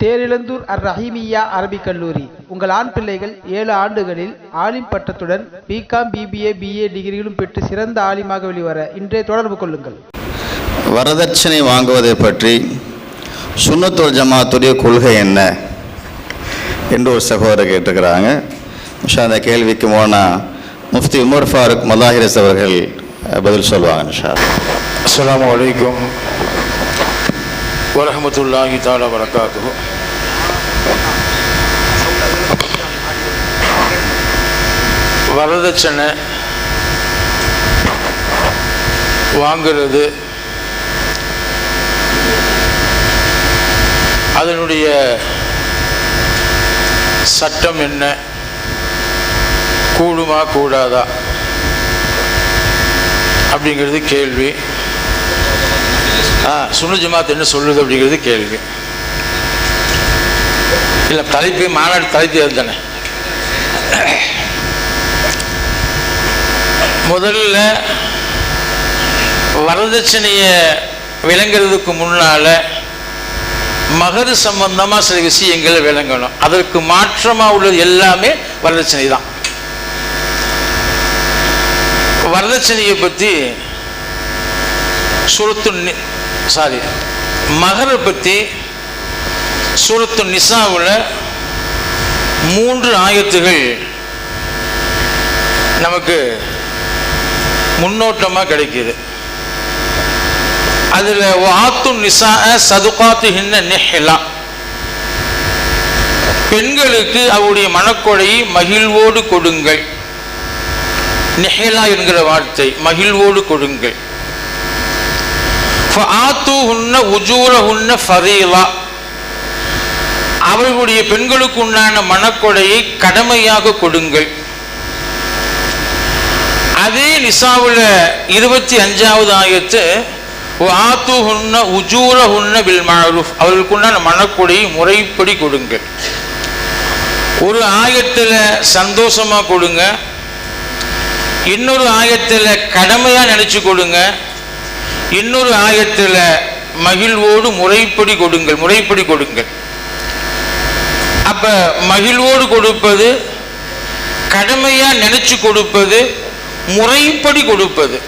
தேரிழந்தூர் அர் ரஹீமியா அரபிக் கல்லூரி. உங்கள் ஆண் பிள்ளைகள் ஏழு ஆண்டுகளில் ஆலிம் பட்டத்துடன் பிகாம் பிபிஏ பிஏ டிகிரிகளும் பெற்று சிறந்த ஆலிமாக வெளிவர இன்றைய தொடர்பு கொள்ளுங்கள். வரதட்சணை வாங்குவதை பற்றி சுண்ணத்தோல் ஜமாத்துடைய கொள்கை என்ன என்று ஒரு சகோதரர் கேட்டுக்கிறாங்க நிஷா அந்த கேள்விக்கு போனால் முஃப்தி உமர் ஃபாருக் மதாஹிரஸ் அவர்கள் பதில் சொல்லுவாங்க நிஷா அஸ்லாம் வலைக்கும் வரமத்துல்லாஹி தாலா வரக்காத்து வரதட்சணை வாங்கிறது அதனுடைய சட்டம் என்ன? கூடுமா கூடாதா? அப்படிங்கிறது கேள்வி. சுன்னு ஜமாத் என்ன சொல்லுது அப்படிங்கிறது கேள்வி. இல்லை தலைப்பு மாநாடு தலைப்பு அது தானே. முதல்ல வரதட்சணையை விளங்குறதுக்கு முன்னால் மகரு சம்பந்தமாக சில விஷயங்களை விளங்கணும். அதற்கு மாற்றமாக உள்ளது எல்லாமே வரதட்சணை தான். வரதட்சணையை பற்றி சுரத்து சாரி மகரை பற்றி சூரத்து நிசாவில் மூன்று ஆயத்துகள் நமக்கு முன்னோட்டமாக கிடைக்கிது. அதில் ஆத்து நிசா சதுகாத்து ஹின்ன நெஹ்லா. பெண்களுக்கு அவருடைய மனக்கொடையை மகிழ்வோடு கொடுங்கள். நெஹெலா என்கிற வார்த்தை மகிழ்வோடு கொடுங்கள். அவர்களுடைய பெண்களுக்கு உண்டான மனக்கொடையை கடமையாக கொடுங்கள். அதே நிசாவுல இருபத்தி அஞ்சாவது ஆயத்து உஜூர உஜூரஹுன்ன பில் மஅரூஃப் அவர்களுக்கு உண்டான மனக்கொடையை முறைப்படி கொடுங்கள். ஒரு ஆயத்தில் சந்தோஷமா கொடுங்க. இன்னொரு ஆயத்தில் கடமையா நினைச்சு கொடுங்க. இன்னொரு ஆயத்தில் மகிழ்வோடு முறைப்படி கொடுங்கள் முறைப்படி கொடுங்கள். அப்போ மகிழ்வோடு கொடுப்பது கடமையாக நினச்சி கொடுப்பது முறைப்படி கொடுப்பது.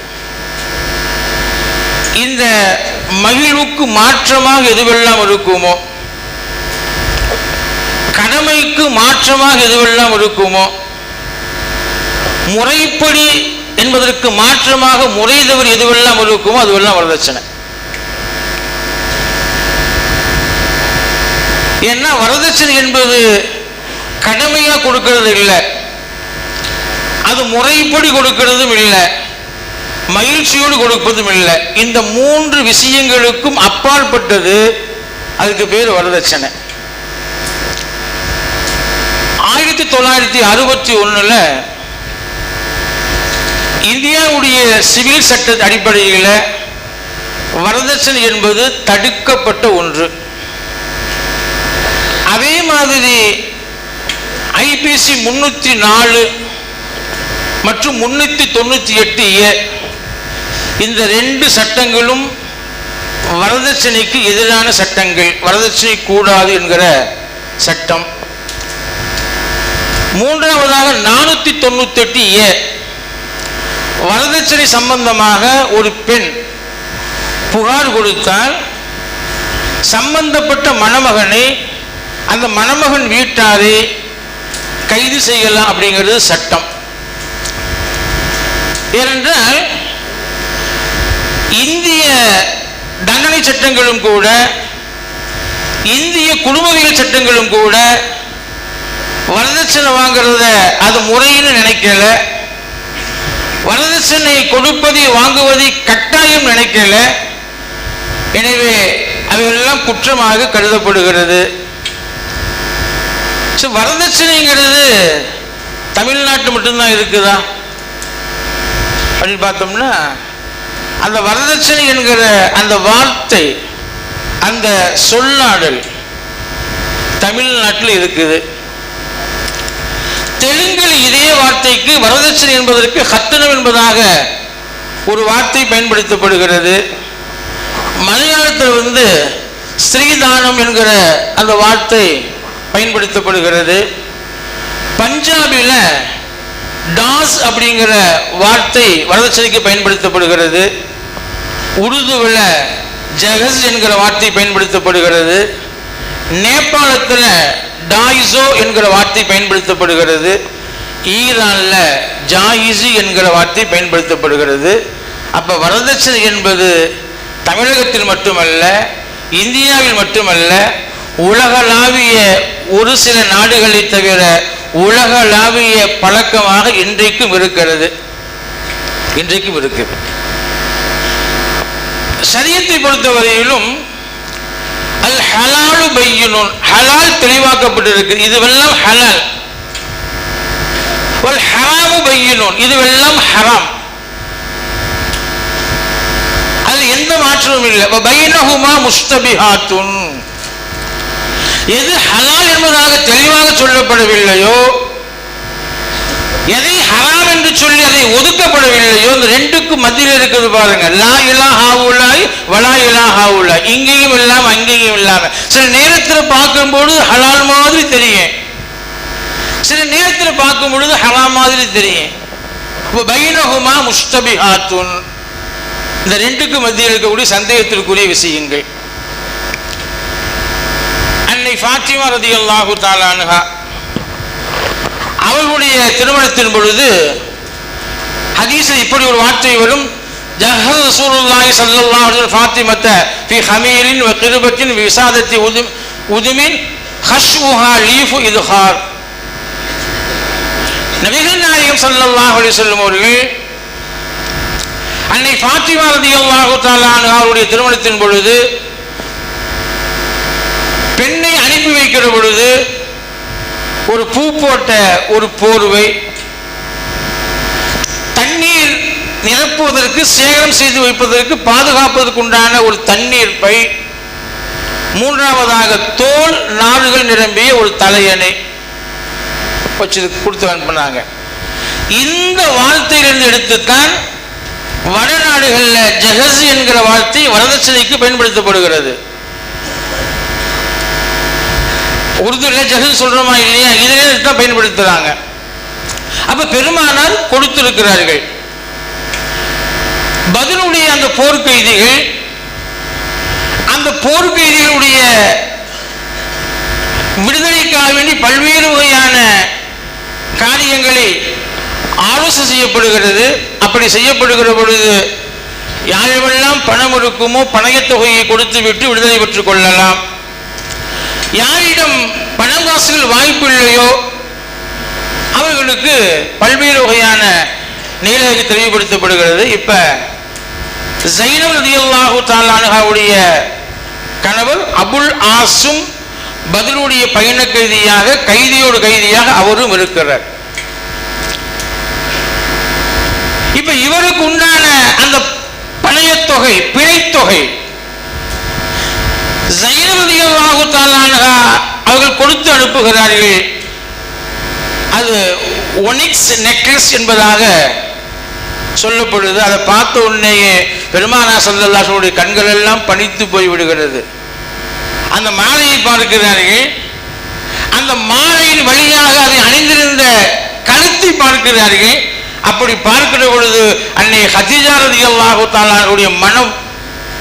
இந்த மகிழ்வுக்கு மாற்றமாக எதுவெல்லாம் இருக்குமோ கடமைக்கு மாற்றமாக எதுவெல்லாம் இருக்குமோ முறைப்படி என்பதற்கு மாற்றமாக முறை தவறு எதுவெல்லாம் இருக்குமோ அதுவெல்லாம் வரதட்சணை. ஏன்னா வரதட்சணை என்பது கடமையா கொடுக்கிறது இல்லை. அது முறைப்படி கொடுக்கிறதும் இல்லை. மகிழ்ச்சியோடு கொடுப்பதும் இல்லை. இந்த மூன்று விஷயங்களுக்கும் அப்பாற்பட்டது அதுக்கு பேர் வரதட்சணை. ஆயிரத்தி தொள்ளாயிரத்தி அறுபத்தி ஒன்றில் இந்தியாவுடைய சிவில் சட்ட அடிப்படையில் வரதட்சணை என்பது தடுக்கப்பட்ட ஒன்று. அதே மாதிரி ஐபிசி முன்னூற்றி நாலு மற்றும் முன்னூற்றி தொண்ணூற்றி எட்டு ஏ இந்த ரெண்டு சட்டங்களும் வரதட்சணைக்கு எதிரான சட்டங்கள் வரதட்சணை கூடாது என்கிற சட்டம். மூன்றாவதாக நானூற்றி தொண்ணூற்றி எட்டு ஏ வரதட்சணை சம்பந்தமாக ஒரு பெண் புகார் கொடுத்தால் சம்பந்தப்பட்ட மணமகனை அந்த மணமகன் வீட்டாரே கைது செய்யலாம் அப்படிங்கிறது சட்டம். ஏனென்றால் இந்திய தண்டனை சட்டங்களும் கூட இந்திய குடும்பவியல் சட்டங்களும் கூட வரதட்சணை வாங்கிறத அது முறைன்னு நினைக்கல. வரதட்சணை கொடுப்பதை வாங்குவதை கட்டாயம் நினைக்கல. எனவே அவையெல்லாம் குற்றமாக கருதப்படுகிறது. ஸோ வரதட்சணைங்கிறது தமிழ்நாட்டு மட்டும்தான் இருக்குதா? அப்படின்னு பார்த்தோம்னா அந்த வரதட்சணை என்கிற அந்த வார்த்தை அந்த சொல்லாடல் தமிழ்நாட்டில் இருக்குது. தெலுங்கில் இதே வார்த்தைக்கு வரதட்சணை என்பதற்கு ஹத்தனம் என்பதாக ஒரு வார்த்தை பயன்படுத்தப்படுகிறது. மலையாளத்தில் வந்து ஸ்ரீதானம் என்கிற அந்த வார்த்தை பயன்படுத்தப்படுகிறது. பஞ்சாபில டாஸ் அப்படிங்கிற வார்த்தை வரதட்சணைக்கு பயன்படுத்தப்படுகிறது. உருதுவில் ஜஹஸ் என்கிற வார்த்தை பயன்படுத்தப்படுகிறது. நேபாளத்தில் டாய்ஸோ என்கிற வார்த்தை பயன்படுத்தப்படுகிறது. ஈரானில் ஜாயிசு என்கிற வார்த்தை பயன்படுத்தப்படுகிறது. அப்போ வரதட்சணை என்பது தமிழகத்தில் மட்டுமல்ல இந்தியாவில் மட்டுமல்ல உலகளாவிய ஒரு சில நாடுகளை தவிர உலகளாவிய பழக்கமாக இன்றைக்கும் இருக்கிறது. இன்றைக்கும் இருக்குது சரியத்தை பொறுத்தவரையிலும் அல் ஹலாலு பையனும் ஹலால் தெளிவாக்கப்பட்டிருக்கு. இதுவெல்லாம் ஹலால். வல் ஹராமு பையனும் இதுவெல்லாம் ஹராம். அதில் எந்த மாற்றமும் இல்லை. பைனஹுமா முஸ்தபிஹாத்துன். எது ஹலால் என்பதாக தெளிவாக சொல்லப்படவில்லையோ எதை ஹராம் சொல்லி அதை ஒதுக்கப்படவில்லையோ? இந்த ரெண்டுக்கும் மத்தியில் இருக்குது பாருங்க. லா இலா ஹாவுலாய் வலா இலா ஹாவுலாய் இங்கேயும் இல்லாம அங்கேயும் இல்லாம. சில நேரத்தில் பார்க்கும் பொழுது ஹலால் மாதிரி தெரியும். சில நேரத்தில் பார்க்கும் பொழுது மாதிரி தெரியும். இப்போ முஸ்தபி ஹாத்துன் இந்த ரெண்டுக்கு மத்தியில் இருக்கக்கூடிய சந்தேகத்திற்குரிய விஷயங்கள். அன்னை ஃபாத்திமா ரதியல்லாஹு தாலானுகா அவர்களுடைய திருமணத்தின் பொழுது ஹதீஸில் இப்படி ஒரு வார்த்தை வரும். ஜஹல் ரசூலுல்லாஹி ஸல்லல்லாஹு அலைஹி ஃபாத்திமத்த ஃபி ஹமீரின் வ கிருபத்தின் விசாதத்தி உதும் உதுமின் ஹஷ்வுஹா லீஃபு இதுஹார். நபிகள் நாயகம் ஸல்லல்லாஹு அலைஹி வஸல்லம் அவர்கள் அன்னை ஃபாத்திமா ரதியல்லாஹு தஆலா அன்ஹா அவருடைய திருமணத்தின் பொழுது பெண்ணை அனுப்பி வைக்கிற பொழுது ஒரு பூ போட்ட ஒரு போர்வை தண்ணீர் நிரப்புவதற்கு சேகரம் செய்து வைப்பதற்கு பாதுகாப்பதற்கு உண்டான ஒரு தண்ணீர் பை. மூன்றாவதாக தோல் நாடுகள் நிரம்பிய ஒரு தலையணை. வச்சு கொடுத்து அனுப்புனாங்க இந்த வார்த்தையிலிருந்து எடுத்துத்தான் வடநாடுகளில் ஜஹஸ் என்கிற வார்த்தை வரதட்சணைக்கு பயன்படுத்தப்படுகிறது. உருதுல ஜஹல் சொல்றோமா இல்லையா? இதிலே தான் பயன்படுத்துறாங்க. அப்ப பெருமானார் கொடுத்திருக்கிறார்கள். பதிலுடைய அந்த போர்க்கைதிகள் அந்த போர்க்கைதிகளுடைய விடுதலைக்காக வேண்டி பல்வேறு வகையான காரியங்களை ஆலோசனை செய்யப்படுகிறது. அப்படி செய்யப்படுகிற பொழுது யாரெல்லாம் பணம் இருக்குமோ பணயத் தொகையை கொடுத்து விட்டு விடுதலை பெற்றுக் கொள்ளலாம். யாரிடம் பணம் காசுகள் வாய்ப்பு இல்லையோ அவர்களுக்கு பல்வேறு வகையான நீலகை தெளிவுபடுத்தப்படுகிறது இப்போ ஜைனப் ரதியல்லாஹு தாலானுடைய கணவர் அபுல் ஆசும் பதிலுடைய பயண கைதியாக கைதியோடு கைதியாக அவரும் இருக்கிறார். இப்ப இவருக்கு உண்டான அந்த பழைய தொகை பிழைத்தொகை ஜைனவதியல்லாஹு தாலானஹா அவர்கள் கொடுத்து அனுப்புகிறார்கள். அது ஒனிக்ஸ் நெக்லஸ் என்பதாக சொல்லப்படுது. அதை பார்த்த உடனேயே பெருமானா சந்தல்லாசனுடைய கண்கள் எல்லாம் பணித்து போய் விடுகிறது. அந்த மாலையை பார்க்கிறார்கள். அந்த மாலையின் வழியாக அதை அணிந்திருந்த கழுத்தை பார்க்கிறார்கள். அப்படி பார்க்கிற பொழுது அன்னை ஹதிஜா ரதியல்லாஹு தாலானுடைய மனம்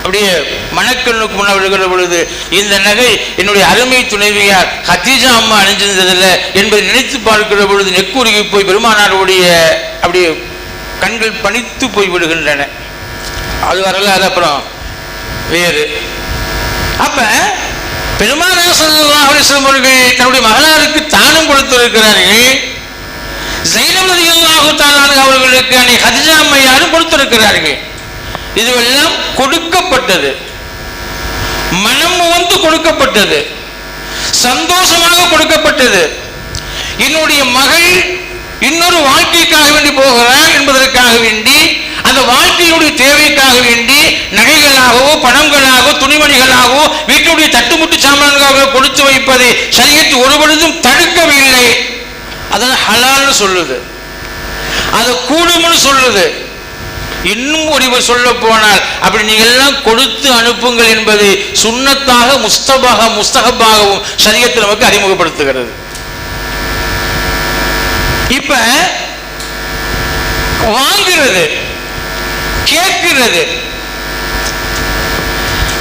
அப்படியே மணக்கண்ணுக்கு முன்ன விழுகிற பொழுது இந்த நகை என்னுடைய அருமை துணைவியார் ஹத்தீஜா அம்மா அணிஞ்சிருந்ததில்லை என்பதை நினைத்து பார்க்கிற பொழுது நெக்குருகி போய் பெருமானாருடைய அப்படியே கண்கள் பணித்து போய் விடுகின்றன. அது வரலாறு அப்புறம் வேறு. அப்ப பெருமானார் ஸல்லல்லாஹு அவர்கள் தன்னுடைய மகனாருக்கு தானம் கொடுத்திருக்கிறார்கள். ஜைனப் ரலியல்லாஹு அவர்களுக்கு அன்னை ஹதிஜா அம்மையாரும் கொடுத்திருக்கிறார்கள். இதுவெல்லாம் கொடுக்கப்பட்டது. மனம் வந்து கொடுக்கப்பட்டது. சந்தோஷமாக கொடுக்கப்பட்டது. என்னுடைய மகள் இன்னொரு வாழ்க்கைக்காக வேண்டி போகிறார் என்பதற்காக வேண்டி அந்த வாழ்க்கையுடைய தேவைக்காக வேண்டி நகைகளாகவோ பணங்களாகவோ துணிமணிகளாகவோ வீட்டுடைய தட்டுமுட்டு சாமான்களாக கொடுத்து வைப்பதை சரியத்து ஒருபொழுதும் தடுக்கவில்லை. அதான் ஹலால்னு சொல்லுது. அது கூடும்னு சொல்லுது. இன்னும் ஒரு சொல்ல போனால் அப்படி நீங்க எல்லாம் கொடுத்து அனுப்புங்கள் என்பது சுண்ணத்தாக முஸ்தபாக முஸ்தகபாகவும் சரியத்தை நமக்கு அறிமுகப்படுத்துகிறது. இப்ப வாங்குறது. கேட்கிறது.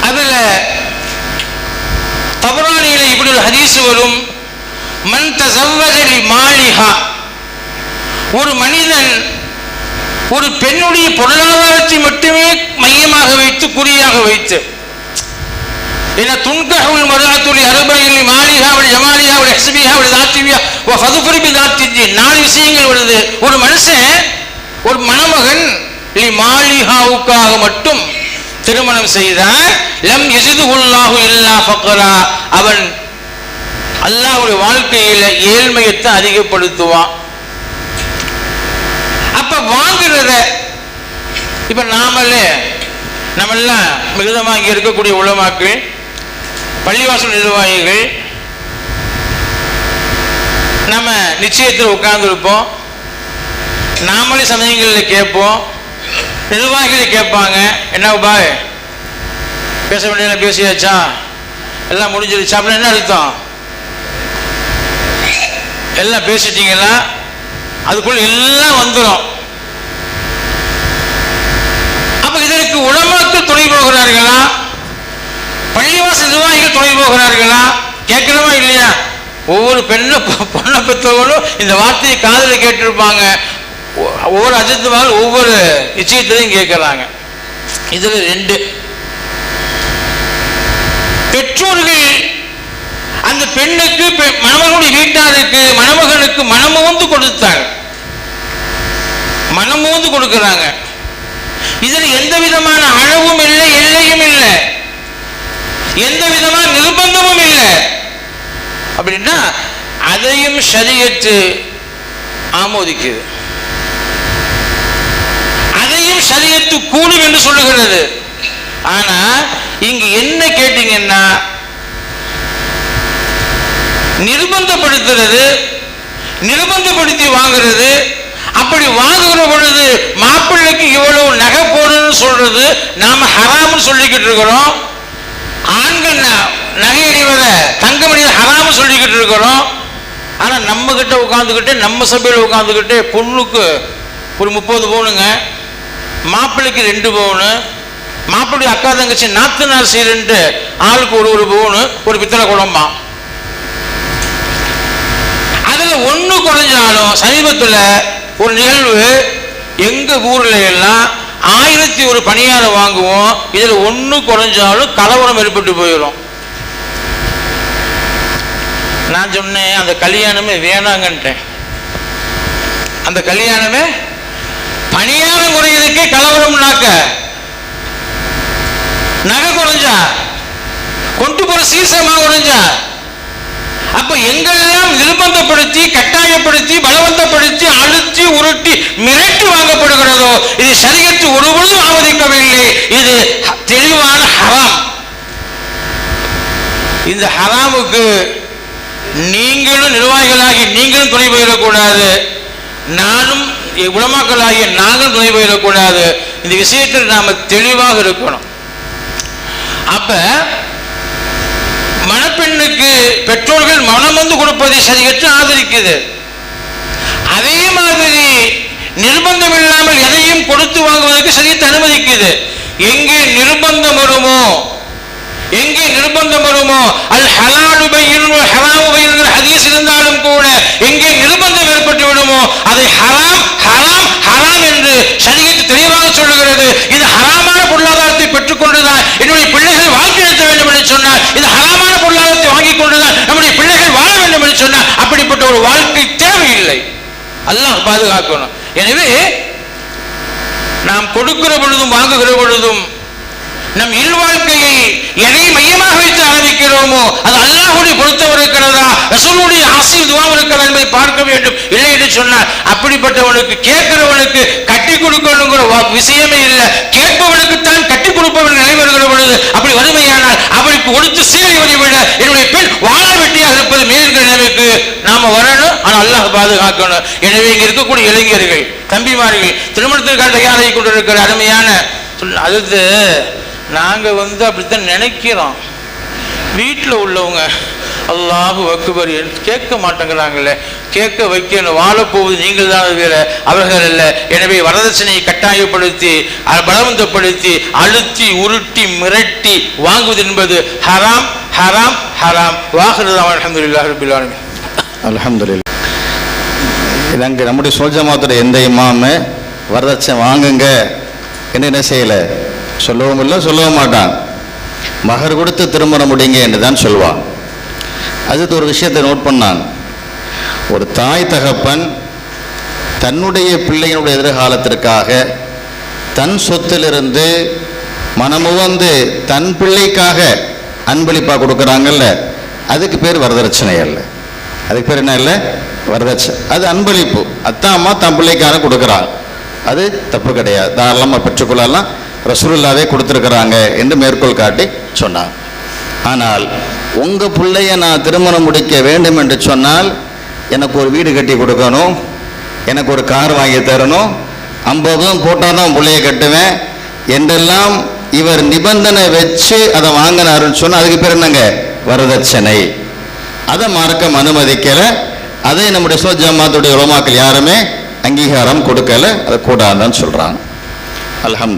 அதுல தபரானியில இப்படி ஒரு ஹதீஸ் வரும். மன் மாளிகா ஒரு மனிதன் ஒரு பெண்ணுடைய பொருளாதாரத்தை மட்டுமே மையமாக வைத்து குறியாக வைத்து என்ன துன்கஹுல் மருஅத்துலி அர்பஇல் மாளிகா அவள் ஜமாலிஹா அவள் ஹஸ்பிஹா அவள் தாத்திவியா ஓ ஃபதுஃபர் பி தாத்திஜி நாலு விஷயங்கள் வருது. ஒரு மனுஷன் ஒரு மணமகன் மாலிஹாவுக்காக மட்டும் திருமணம் செய்தால் லம் எசிதுகுல்லாஹு இல்லா ஃபக்ரா. அவன் அல்லாவுடைய வாழ்க்கையில ஏழ்மையத்தை அதிகப்படுத்துவான். அப்ப வாங்குறத இப்ப நாமளே நம்மெல்லாம் மிகுதமாக இங்க இருக்கக்கூடிய உலமாக்கள் பள்ளிவாசல் நிர்வாகிகள் நம்ம நிச்சயத்தில் உட்கார்ந்துருப்போம். நாமளே சமயங்களில் கேட்போம். நிர்வாகிகள் கேட்பாங்க. என்ன பாய் பேச வேண்டியதெல்லாம் பேசியாச்சா? எல்லாம் முடிஞ்சிருச்சா? அப்படின்னு என்ன அர்த்தம்? எல்லாம் பேசிட்டீங்களா? அதுக்குள்ள எல்லாம் வந்துடும் அப்ப இதற்கு உடம்புக்கு துணை போகிறார்களா? பள்ளிவாச நிர்வாகிகள் துணை போகிறார்களா? கேட்கணுமா இல்லையா? ஒவ்வொரு பெண்ணை பொண்ணை பெற்றவங்களும் இந்த வார்த்தையை காதல கேட்டிருப்பாங்க. ஒவ்வொரு அஜித்துமாவும் ஒவ்வொரு நிச்சயத்திலையும் கேட்குறாங்க. இதுல ரெண்டு. பெற்றோர்கள் அந்த பெண்ணுக்கு பெ- மணமகனுடைய வீட்டாருக்கு மணமகனுக்கு மனமோந்து கொடுத்தாங்க மனமோந்து கொடுக்கிறாங்க. இதில் எந்த விதமான அளவும் இல்லை எல்லையும் இல்லை. எந்த விதமான நிர்பந்தமும் இல்லை. அப்படின்னா அதையும் சரியத்து ஆமோதிக்குது. அதையும் சரியத்து கூடும் என்று சொல்லுகிறது. ஆனா இங்க என்ன கேட்டீங்கன்னா நிர்பந்தப்படுத்துறது நிர்பந்தப்படுத்தி வாங்குறது அப்படி வாங்குகிற பொழுது மாப்பிள்ளைக்கு இவ்வளவு நகை போடணும்னு சொல்றது நாம ஹராம்னு சொல்லிக்கிட்டு இருக்கிறோம். ஆண்கள் நகை அணிவதை தங்கம் அணிவதை ஹராம்னு சொல்லிக்கிட்டு இருக்கிறோம். ஆனா நம்ம கிட்ட உட்காந்துக்கிட்டு நம்ம சபையில் உட்காந்துக்கிட்டு பொண்ணுக்கு ஒரு முப்பது பவுனுங்க மாப்பிள்ளைக்கு ரெண்டு பவுனு மாப்பிள்ளை அக்கா தங்கச்சி நாத்தனார் சீருண்டு ஆளுக்கு ஒரு ஒரு பவுனு ஒரு பித்தளை குழம்பா. அதில் ஒன்று குறைஞ்சாலும் சமீபத்தில் ஒரு நிகழ்வு எங்கள் ஊர்ல எல்லாம் ஆயிரத்தி ஒரு பணியாரம் வாங்குவோம் இதில் ஒன்று குறைஞ்சாலும் கலவரம் ஏற்பட்டு போயிடும். நான் சொன்னேன் அந்த கல்யாணமே வேணாங்கன்ட்டேன். அந்த கல்யாணமே பணியாரம் குறையதுக்கே கலவரம்னாக்க நகை குறைஞ்சா கொண்டு போற சீசமா குறைஞ்சா அப்ப எங்கெல்லாம் நிர்பந்தப்படுத்தி கட்டாயப்படுத்தி பலவந்தப்படுத்தி அழுத்தி உருட்டி மிரட்டி வாங்கப்படுகிறதோ இது சரியத்து ஒருபொழுதும் ஆமதிக்கவில்லை இது தெளிவான ஹராம். இந்த ஹராமுக்கு நீங்களும் நிர்வாகிகளாகி நீங்களும் துணை போயிடக்கூடாது. நானும் உலமாக்களாகிய நாங்கள் துணை போயிடக்கூடாது. இந்த விஷயத்தில் நாம் தெளிவாக இருக்கணும். அப்ப மணப்பெண்ணுக்கு பெற்றோர்கள் மனம் வந்து கொடுப்பதை சரியற்று ஆதரிக்குது. அதே மாதிரி நிர்பந்தம் இல்லாமல் எதையும் கொடுத்து வாங்குவதற்கு சரியத்தை அனுமதிக்குது. எங்கே நிர்பந்தம் வருமோ எங்கே நிர்பந்தம் வருமோ அல் ஹலாடு பையன் ஹராமு பையன் ஹதீஸ் இருந்தாலும் கூட எங்கே நிர்பந்தம் ஏற்பட்டு அதை ஹராம் ஹராம் ஹராம் என்று சரியத்து தெளிவாக சொல்லுகிறது. இது ஹராமான பொருளாதாரத்தை பெற்றுக்கொண்டுதான் என்னுடைய பிள்ளைகள் வாழ்க்கை நடத்த வேண்டும் என்று சொன்னார் இது ஹராமான பொருளாதாரத்தை வாங்கிக் கொண்டுதான் நம்முடைய பிள்ளைகள் வாழ வேண்டும் என்று சொன்னார் அப்படிப்பட்ட ஒரு வாழ்க்கை தேவையில்லை. அல்லாஹ் பாதுகாக்கணும். எனவே நாம் கொடுக்கிற பொழுதும் வாங்குகிற பொழுதும் நம் இல்வாழ்க்கையை எதை மையமாக வைத்து ஆரம்பிக்கிறோமோ அது அல்லாஹுடைய பொருத்தம் இருக்கிறதா? ரசூலுடைய ஆசை இதுவாக இருக்கிறதா என்பதை பார்க்க வேண்டும். இல்லை என்று சொன்னால் அப்படிப்பட்டவனுக்கு கேட்கிறவனுக்கு கட்டி கொடுக்கணுங்கிற விஷயமே இல்லை. கேட்பவனுக்கு தான் கட்டி கொடுப்பவன் நிலை வருகிற பொழுது அப்படி வறுமையானால் அவனுக்கு கொடுத்து சீரைவதை விட என்னுடைய பெண் வாழ வெட்டியாக இருப்பது மேல்கிற நிலைமைக்கு நாம வரணும். ஆனால் அல்லாஹ் பாதுகாக்கணும். எனவே இங்க இருக்கக்கூடிய இளைஞர்கள் தம்பிமார்கள் திருமணத்திற்காக தயாராகி கொண்டிருக்கிற அருமையான சொல் நாங்கள் வந்து அப்படித்தான் நினைக்கிறோம். வீட்டில் உள்ளவங்க அல்லாஹு அக்பர் கேட்க மாட்டேங்கிறாங்களே. கேட்க வைக்கணும். வாழப்போவது நீங்கள் தான் வேற அவர்கள் அல்ல. எனவே வரதட்சணையை கட்டாயப்படுத்தி பலவந்தப்படுத்தி அழுத்தி உருட்டி மிரட்டி வாங்குவது என்பது ஹராம் ஹராம் ஹராம். வாஹிருதான் அல்ஹம்துலில்லாஹி ரபில் ஆலமீன். நம்முடைய சோஜமாத்துடைய எந்த இமாமு வரதட்சணை வாங்குங்க. என்ன என்ன செய்யலை? சொல்லவும் இல்லை சொல்லவும் மாட்டான். மகர் கொடுத்து திருமணம் முடிங்க என்று தான் சொல்வான். அதுக்கு ஒரு விஷயத்தை நோட் பண்ணாங்க ஒரு தாய் தகப்பன் தன்னுடைய பிள்ளைகளுடைய எதிர்காலத்திற்காக தன் சொத்திலிருந்து மனமுவந்து தன் பிள்ளைக்காக அன்பளிப்பாக கொடுக்குறாங்கல்ல அதுக்கு பேர் வரதட்சணை அல்ல. அதுக்கு பேர் என்ன இல்லை வரதட்சணை அது அன்பளிப்பு. அத்தான் அம்மா தன் பிள்ளைக்காக கொடுக்குறாங்க அது தப்பு கிடையாது. தாராளமாக பெற்றுக்கொள்ளலாம். ரசூலுல்லாவே கொடுத்துருக்குறாங்க என்று மேற்கோள் காட்டி சொன்னார். ஆனால் உங்கள் பிள்ளைய நான் திருமணம் முடிக்க வேண்டும் என்று சொன்னால் எனக்கு ஒரு வீடு கட்டி கொடுக்கணும் எனக்கு ஒரு கார் வாங்கி தரணும் ஐம்பதும் போட்டால் தான் பிள்ளைய கட்டுவேன் என்றெல்லாம் இவர் நிபந்தனை வச்சு அதை வாங்கினாருன்னு சொன்னால் அதுக்கு பேர் என்னங்க? வரதட்சணை. அதை மார்க்கம் அனுமதிக்கலை. அதை நம்முடைய சோஜமாத்துடைய உலமாக்கள் யாருமே அங்கீகாரம் கொடுக்கல. அதை கூடாதுன்னு சொல்கிறாங்க அலமது